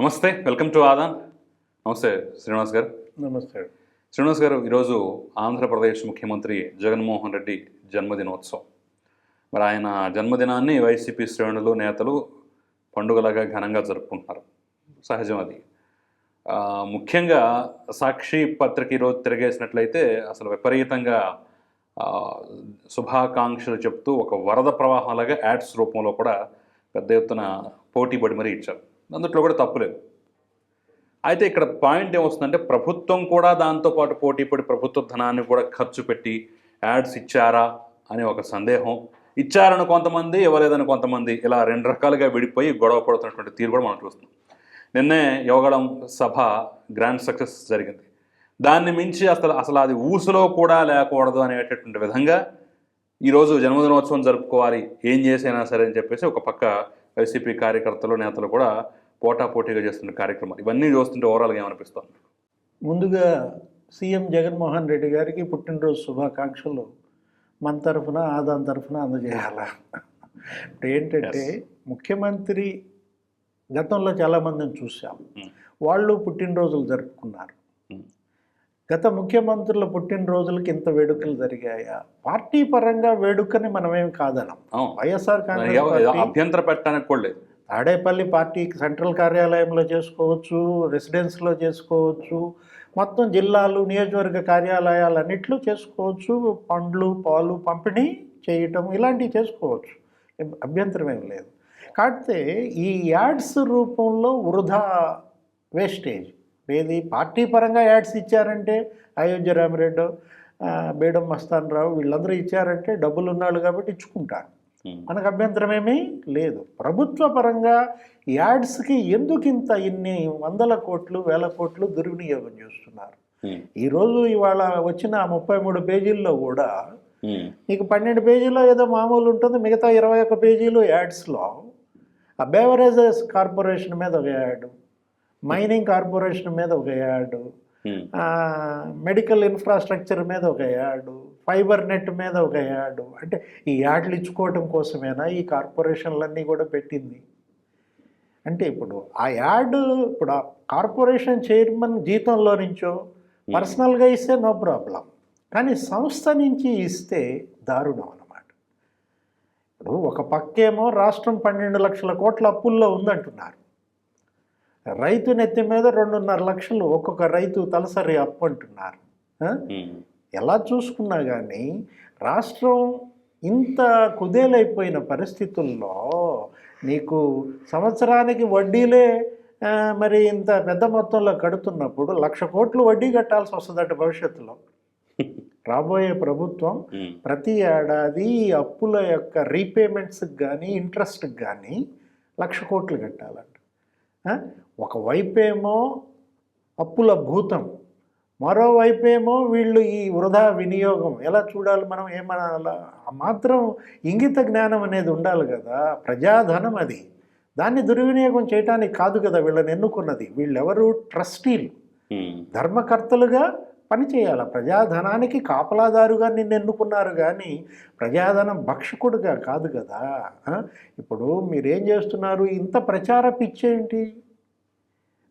నమస్తే welcome to Aadan. నమస్తే శ్రీనివాస్ గారు. నమస్తే. శ్రీనివాస్ గారు ఈరోజు ఆంధ్రప్రదేశ్ ముఖ్యమంత్రి జగన్మోహన్ రెడ్డి జన్మదినోత్సవం. మరి ఆయన జన్మదినాన్ని వైసీపీ శ్రేణులు నేతలు పండుగలాగా ఘనంగా జరుపుకుంటున్నారు. సహజం అది ముఖ్యంగా సాక్షి పత్రిక ఈరోజు తిరిగేసినట్లయితే అసలు విపరీతంగా శుభాకాంక్షలు చెప్తూ ఒక వరద ప్రవాహంలాగా యాడ్స్ రూపంలో కూడా పెద్ద ఎత్తున పోటీ పడి మరీ ఇచ్చారు. అందుట్లో కూడా తప్పులేదు అయితే ఇక్కడ పాయింట్ ఏమొస్తుందంటే ప్రభుత్వం కూడా దాంతోపాటు పోటీ పడి ప్రభుత్వ ధనాన్ని కూడా ఖర్చు పెట్టి యాడ్స్ ఇచ్చారా అనే ఒక సందేహం. ఇచ్చారని కొంతమంది ఇవ్వలేదని కొంతమంది ఇలా రెండు రకాలుగా విడిపోయి గొడవ పడుతున్నటువంటి తీరు కూడా మనం చూస్తున్నాం. నిన్నే యోగడం సభ గ్రాండ్ సక్సెస్ జరిగింది. దాన్ని మించి అసలు అసలు అది ఊసులో కూడా లేకూడదు అనేటటువంటి విధంగా ఈరోజు జన్మదినోత్సవం జరుపుకోవాలి ఏం చేసైనా సరే అని చెప్పేసి ఒక పక్క వైసీపీ కార్యకర్తలు నేతలు కూడా పోటాపోటీగా చేస్తున్న కార్యక్రమాలు ఇవన్నీ చూస్తుంటే ఓవరాల్గా ఏమనిపిస్తుంది? ముందుగా సీఎం జగన్మోహన్ రెడ్డి గారికి పుట్టినరోజు శుభాకాంక్షలు. మన తరఫున ఆదాన్ తరఫున అందజేయాల. ఇప్పుడు ఏంటంటే ముఖ్యమంత్రి గతంలో చాలామందిని చూసాం. Hmm. వాళ్ళు పుట్టినరోజులు జరుపుకున్నారు. Hmm. గత ముఖ్యమంత్రుల పుట్టినరోజులకి ఇంత వేడుకలు జరిగాయా? పార్టీ పరంగా వేడుకని మనమేం కాదనం. వైఎస్ఆర్ కాంగ్రెస్ అభ్యంతర పెట్టడానికి కూడా లేదు. తాడేపల్లి పార్టీ సెంట్రల్ కార్యాలయంలో చేసుకోవచ్చు రెసిడెన్స్లో చేసుకోవచ్చు మొత్తం జిల్లాలు నియోజకవర్గ కార్యాలయాలన్నిట్లో చేసుకోవచ్చు పండ్లు పాలు పంపిణీ చేయటం ఇలాంటివి చేసుకోవచ్చు. అభ్యంతరం ఏం లేదు. కాకపోతే ఈ యాడ్స్ రూపంలో వృధా వేస్టేజ్. ఏది పార్టీ పరంగా యాడ్స్ ఇచ్చారంటే అయోధ్య రామిరెడ్డి బేడం మస్తాన్ రావు వీళ్ళందరూ ఇచ్చారంటే డబ్బులు ఉన్నాళ్ళు కాబట్టి ఇచ్చుకుంటారు. మనకు అభ్యంతరం ఏమీ లేదు ప్రభుత్వ పరంగా యాడ్స్కి ఎందుకు ఇంత ఇన్ని వందల కోట్లు వేల కోట్లు దుర్వినియోగం చేస్తున్నారు. ఈరోజు ఇవాళ వచ్చిన ముప్పై మూడు పేజీల్లో కూడా. నీకు పన్నెండు పేజీలో ఏదో మామూలు ఉంటుంది మిగతా ఇరవై ఒక్క పేజీలు యాడ్స్లో ఆ బేవరేజెస్ కార్పొరేషన్ మీద ఒక యాడ్ మైనింగ్ కార్పొరేషన్ మీద ఒక. ఆ, మెడికల్ ఇన్ఫ్రాస్ట్రక్చర్ మీద ఒక యాడ్. ఫైబర్ నెట్ మీద ఒక యాడ్. అంటే ఈ యాడ్లు ఇచ్చుకోవటం కోసమేనా ఈ కార్పొరేషన్లన్నీ కూడా పెట్టింది? అంటే ఇప్పుడు ఆ యాడ్ ఇప్పుడు ఆ కార్పొరేషన్ చైర్మన్ జీతంలో నుంచో పర్సనల్గా ఇస్తే నో ప్రాబ్లం. కానీ సంస్థ నుంచి ఇస్తే దారుణం అన్నమాట. ఇప్పుడు ఒక పక్కేమో రాష్ట్రం పన్నెండు లక్షల కోట్ల అప్పుల్లో ఉందంటున్నారు. రైతు నెత్తి మీద రెండున్నర లక్షలు ఒక్కొక్క రైతు తలసరి అప్పు అంటున్నారు. ఎలా చూసుకున్నా కానీ రాష్ట్రం ఇంత కుదేలైపోయిన పరిస్థితుల్లో నీకు సంవత్సరానికి వడ్డీలే మరి ఇంత పెద్ద మొత్తంలో కడుతున్నప్పుడు లక్ష కోట్లు వడ్డీ కట్టాల్సి వస్తుందట భవిష్యత్తులో రాబోయే ప్రభుత్వం. ప్రతి ఏడాది అప్పుల యొక్క రీపేమెంట్స్కి కానీ ఇంట్రెస్ట్కి కానీ లక్ష కోట్లు కట్టాలంట? ఒకవైపేమో అప్పుల భూతం మరోవైపేమో వీళ్ళు ఈ వృధా వినియోగం. ఎలా చూడాలి మనం? ఏమనాలా? మాత్రం ఇంగిత జ్ఞానం అనేది ఉండాలి కదా. ప్రజాధనం అది. దాన్ని దుర్వినియోగం చేయటానికి కాదు కదా వీళ్ళని ఎన్నుకున్నది. వీళ్ళెవరు? ట్రస్టీలు. ధర్మకర్తలుగా పనిచేయాలి ప్రజాధనానికి కాపలాదారుగా నిన్ను ఎన్నుకున్నారు కానీ ప్రజాధనం భక్షకుడుగా కాదు కదా? ఇప్పుడు మీరేం చేస్తున్నారు? ఇంత ప్రచార పిచ్చేంటి?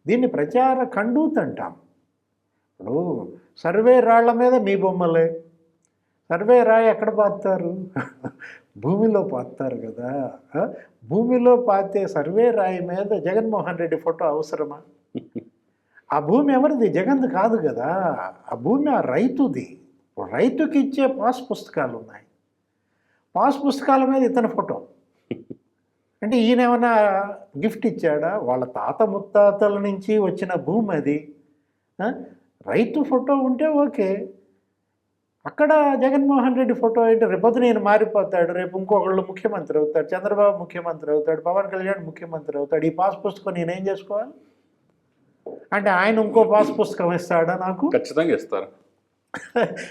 దీన్ని ప్రచార కండూత్ అంటాం. ఇప్పుడు సర్వే రాళ్ళ మీద మీ బొమ్మలే. సర్వే రాయి ఎక్కడ పాతారు? భూమిలో పాతారు కదా. భూమిలో పాతే సర్వే రాయి మీద జగన్మోహన్ రెడ్డి ఫోటో అవసరమా? ఆ భూమి ఎవరిది? జగన్ది కాదు కదా. ఆ భూమి ఆ రైతుది. రైతుకి ఇచ్చే పాస్ పుస్తకాలు ఉన్నాయి. పాస్ పుస్తకాల మీద ఇతని ఫోటో. అంటే ఈయన ఏమైనా గిఫ్ట్ ఇచ్చాడా? వాళ్ళ తాత ముత్తాతల నుంచి వచ్చిన భూమి అది? రైతు ఫోటో ఉంటే ఓకే. అక్కడ జగన్మోహన్ రెడ్డి ఫోటో ఏంటి? రేపొద్దు నేను మారిపోతాడు. రేపు ఇంకొకళ్ళు ముఖ్యమంత్రి అవుతాడు. చంద్రబాబు ముఖ్యమంత్రి అవుతాడు. పవన్ కళ్యాణ్ ముఖ్యమంత్రి అవుతాడు. ఈ పాస్ పుస్తకం నేనేం చేసుకోవాలి? అంటే ఆయన ఇంకో పాస్ పుస్తకం ఇస్తాడా నాకు? ఖచ్చితంగా ఇస్తారు.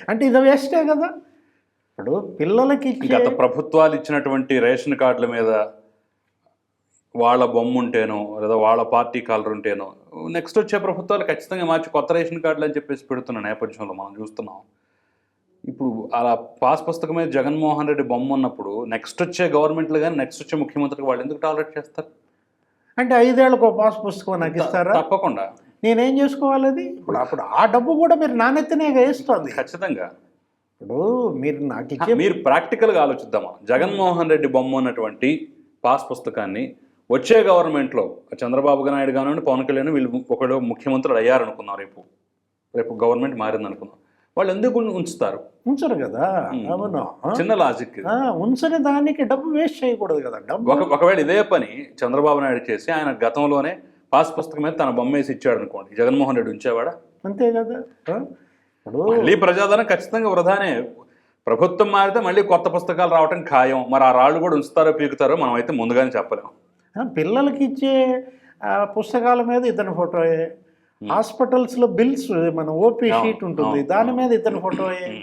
అంటే ఇది వేస్టే కదా. ఇప్పుడు పిల్లలకి గత ప్రభుత్వాలు ఇచ్చినటువంటి రేషన్ కార్డుల మీద వాళ్ళ బొమ్మ ఉంటేనో లేదా వాళ్ళ పార్టీ కలర్ ఉంటేనో నెక్స్ట్ వచ్చే ప్రభుత్వాలు ఖచ్చితంగా మార్చి కొత్త రేషన్ కార్డులు అని చెప్పేసి పెడుతున్న నేపథ్యంలో మనం చూస్తున్నాం. ఇప్పుడు అలా పాస్ పుస్తకం మీద జగన్మోహన్ రెడ్డి బొమ్మ ఉన్నప్పుడు నెక్స్ట్ వచ్చే గవర్నమెంట్లు కానీ నెక్స్ట్ వచ్చే ముఖ్యమంత్రికి వాళ్ళు ఎందుకు టాలరేట్ చేస్తారు? అంటే ఐదేళ్ళకు పాస్ పుస్తకం నాకు ఇస్తారా? తప్పకుండా. నేనేం చేసుకోవాలి అది? ఇప్పుడు అప్పుడు ఆ డబ్బు కూడా మీరు నాణ్యతనే వేస్తుంది. ఖచ్చితంగా. ఇప్పుడు మీరు నాకు మీరు ప్రాక్టికల్గా ఆలోచిద్దామా? జగన్మోహన్ రెడ్డి బొమ్మ ఉన్నటువంటి పాస్ పుస్తకాన్ని వచ్చే గవర్నమెంట్లో చంద్రబాబు నాయుడు కానివ్వండి పవన్ కళ్యాణ్ వీళ్ళు ఒకడు ముఖ్యమంత్రులు అయ్యారనుకుందాం రేపు. రేపు గవర్నమెంట్ మారింది అనుకుందాం వాళ్ళు ఎందుకు ఉంచుతారు? ఉంచరు కదా. అవును? చిన్న లాజిక్ ఉంచని దానికి డబ్బు వేస్ట్ చేయకూడదు కదా? డబ్బు ఒక ఒకవేళ ఇదే పని చంద్రబాబు నాయుడు చేసి ఆయన గతంలోనే పాస్ పుస్తకం మీద తన బొమ్మ వేసి ఇచ్చాడు అనుకోండి జగన్మోహన్ రెడ్డి ఉంచేవాడా? అంతే కదా? ఇప్పుడు మళ్ళీ ప్రజాదరణ ఖచ్చితంగా వృధానే. ప్రభుత్వం మారితే మళ్ళీ కొత్త పుస్తకాలు రావటం ఖాయం. మరి ఆ రాళ్ళు కూడా ఉంచుతారో పీకుతారో మనం అయితే ముందుగానే చెప్పలేం. ఆ, పిల్లలకి ఇచ్చే పుస్తకాల మీద ఇతని ఫోటోయే హాస్పిటల్స్లో బిల్స్ మన ఓపీ షీట్ ఉంటుంది. దాని. మీద ఇతని ఫోటోయే?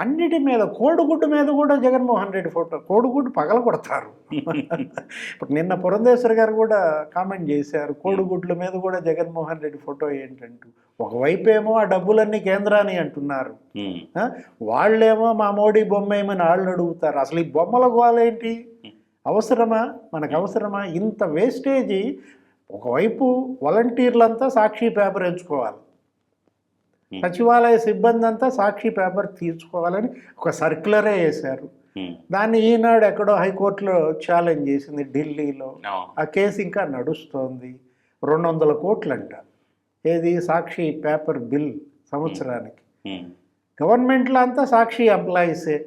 అన్నిటి మీద కోడిగుడ్డు మీద కూడా జగన్మోహన్ రెడ్డి ఫోటో కోడిగుడ్డు పగల కొడతారు. ఇప్పుడు నిన్న పురంధేశ్వర్ గారు కూడా కామెంట్ చేశారు కోడిగుడ్ల మీద కూడా జగన్మోహన్ రెడ్డి ఫోటో ఏంటంటూ. ఒకవైపు ఏమో ఆ డబ్బులన్నీ కేంద్రాన్ని అంటున్నారు? వాళ్ళేమో మా మోడీ బొమ్మ ఏమని వాళ్ళు అడుగుతారు. అసలు ఈ బొమ్మల గోలేంటి? అవసరమా? మనకు అవసరమా? ఇంత వేస్టేజీ ఒకవైపు వాలంటీర్లంతా సాక్షి పేపర్ ఎంచుకోవాలి. సచివాలయ సిబ్బంది అంతా సాక్షి పేపర్ తీర్చుకోవాలని ఒక సర్క్యులరే వేశారు. దాన్ని ఈనాడు ఎక్కడో హైకోర్టులో ఛాలెంజ్ చేసింది ఢిల్లీలో. ఆ. కేసు ఇంకా నడుస్తోంది. రెండు వందల కోట్లంట. ఏది? సాక్షి పేపర్ బిల్ సంవత్సరానికి. గవర్నమెంట్లో అంతా సాక్షి ఎంప్లాయీసే.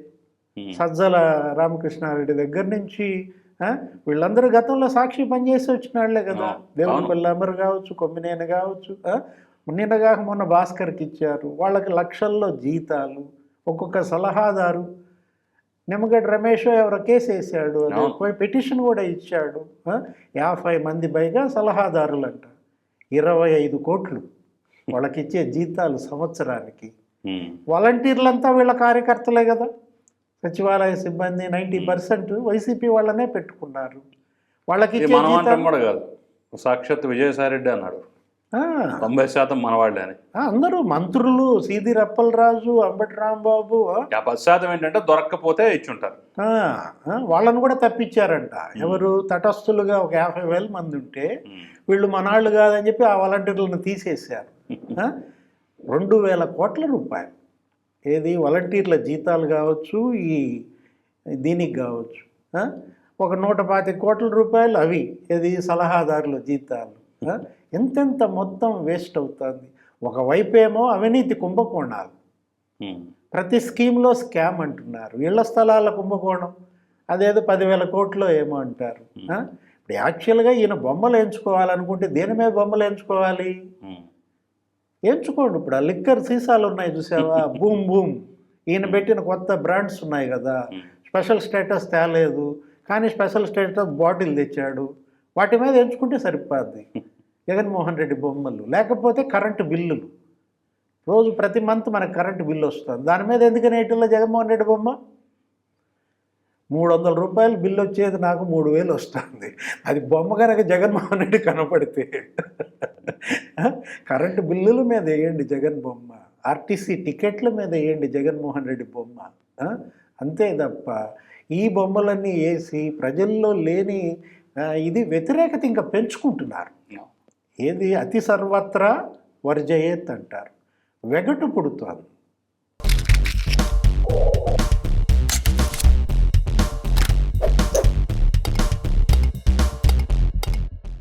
సజ్జల రామకృష్ణారెడ్డి దగ్గర నుంచి వీళ్ళందరూ గతంలో సాక్షి పనిచేసి వచ్చిన వాళ్ళే కదా. అవును. దేవులపల్లి అమర్ కావచ్చు కొమ్మినేని కావచ్చు నిన్నగాక మొన్న భాస్కర్కి ఇచ్చారు. వాళ్ళకి లక్షల్లో జీతాలు ఒక్కొక్క సలహాదారు. నిమ్మగడ్డ రమేష్ ఎవరో కేసు వేసాడు పిటిషన్ కూడా ఇచ్చాడు యాభై మంది పైగా సలహాదారులంట. ఇరవై ఐదు కోట్లు వాళ్ళకి ఇచ్చే జీతాలు సంవత్సరానికి. వాలంటీర్లంతా వీళ్ళ కార్యకర్తలే కదా. సచివాలయ సిబ్బంది నైంటీ పర్సెంట్ వైసీపీ వాళ్ళనే పెట్టుకున్నారు. వాళ్ళకి కూడా కాదు. సాక్షాత్ విజయసాయి రెడ్డి అన్నాడు. ఆ, తొంభై శాతం మనవాళ్ళే అని. అందరూ మంత్రులు సీది రప్పలరాజు అంబటి రాంబాబు పది శాతం ఏంటంటే దొరక్కపోతే ఇచ్చుంటారు. వాళ్ళని కూడా తప్పించారంట. ఎవరు తటస్థులుగా ఒక యాభై వేల మంది ఉంటే. వీళ్ళు మనాళ్ళు కాదని చెప్పి ఆ వాలంటీర్లను తీసేశారు? రెండు వేల కోట్ల రూపాయలు. ఏది వాలంటీర్ల జీతాలు కావచ్చు ఈ దీనికి కావచ్చు? ఒక నూట పాతి కోట్ల రూపాయలు అవి ఏది సలహాదారుల జీతాలు? ఎంతెంత మొత్తం వేస్ట్ అవుతుంది ఒకవైపు ఏమో అవినీతి కుంభకోణాలు. ప్రతి స్కీమ్లో స్కామ్ అంటున్నారు ఇళ్ళ స్థలాల కుంభకోణం అదేదో పదివేల కోట్లు ఏమో అంటారు? ఇప్పుడు యాక్చువల్గా ఈయన బొమ్మలు ఎంచుకోవాలనుకుంటే దేని మీద బొమ్మలు ఎంచుకోవాలి. ఎంచుకోండి ఇప్పుడు. ఆ లిక్కర్ సీసాలు ఉన్నాయి చూసావా? Boom boom. ఈయన పెట్టిన కొత్త బ్రాండ్స్ ఉన్నాయి కదా. స్పెషల్ స్టేటస్ తేలేదు. కానీ స్పెషల్ స్టేటస్ బాటిల్ తెచ్చాడు. వాటి మీద ఎంచుకుంటే సరిపోద్ది. జగన్మోహన్ రెడ్డి బొమ్మలు. లేకపోతే కరెంటు బిల్లులు. రోజు ప్రతి మంత్ మనకు కరెంటు బిల్లు వస్తుంది. దాని మీద ఎందుకని వేయటంలో జగన్మోహన్ రెడ్డి బొమ్మ? మూడు వందల రూపాయలు బిల్లు వచ్చేది నాకు మూడు వేలు వస్తుంది. అది బొమ్మ కనుక జగన్మోహన్ రెడ్డి కనపడితే కరెంటు బిల్లుల మీద వేయండి జగన్ బొమ్మ. ఆర్టీసీ టికెట్ల మీద వేయండి జగన్మోహన్ రెడ్డి బొమ్మ? అంతే తప్ప ఈ బొమ్మలన్నీ వేసి ప్రజల్లో లేని ఇది వ్యతిరేకత ఇంకా పెంచుకుంటున్నారు. ఏది అతి సర్వత్రా వర్జయేత్ అంటారు. వెగటు పుడుతోంది.